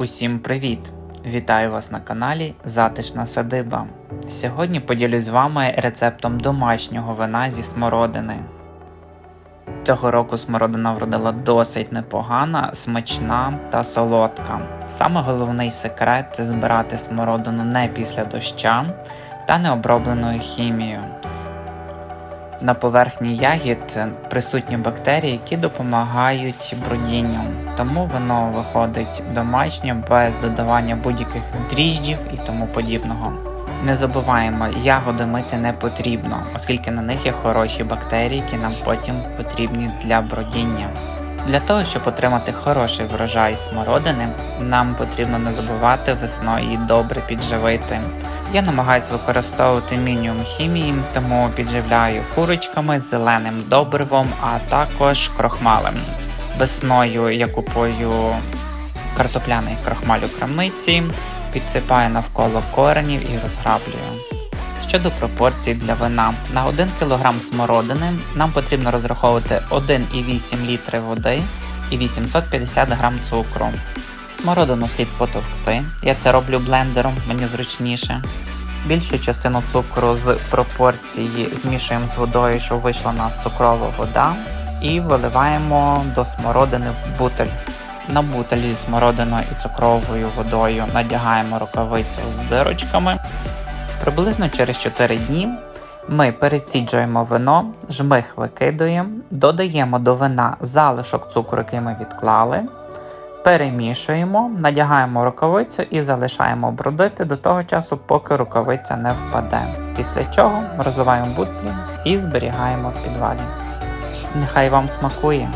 Усім привіт! Вітаю вас на каналі Затишна Садиба. Сьогодні поділюсь з вами рецептом домашнього вина зі смородини. Цього року смородина вродила досить непогана, смачна та солодка. Саме головний секрет це збирати смородину не після доща та не обробленою хімією. На поверхні ягід присутні бактерії, які допомагають бродінню, тому воно виходить домашнє без додавання будь-яких дріжджів і тому подібного. Не забуваємо, ягоди мити не потрібно, оскільки на них є хороші бактерії, які нам потім потрібні для бродіння. Для того, щоб отримати хороший врожай смородини, нам потрібно не забувати весною її добре підживити. Я намагаюся використовувати мінімум хімії, тому підживляю курочками, зеленим добривом, а також крохмалем. Весною я купую картопляний крохмаль у крамниці, підсипаю навколо коренів і розграблюю. Щодо пропорцій для вина, на 1 кг смородини нам потрібно розраховувати 1,8 літри води і 850 г цукру. Смородину слід потовкти. Я це роблю блендером, мені зручніше. Більшу частину цукру з пропорції змішуємо з водою, щоб вийшла у нас цукрова вода, і виливаємо до смородини в бутель. На бутель зі смородиною і цукровою водою надягаємо рукавицю з дирочками. Приблизно через 4 дні ми переціджуємо вино, жмих викидуємо, додаємо до вина залишок цукру, який ми відклали, перемішуємо, надягаємо рукавицю і залишаємо бродити до того часу, поки рукавиця не впаде. Після чого розливаємо бутлі і зберігаємо в підвалі. Нехай вам смакує!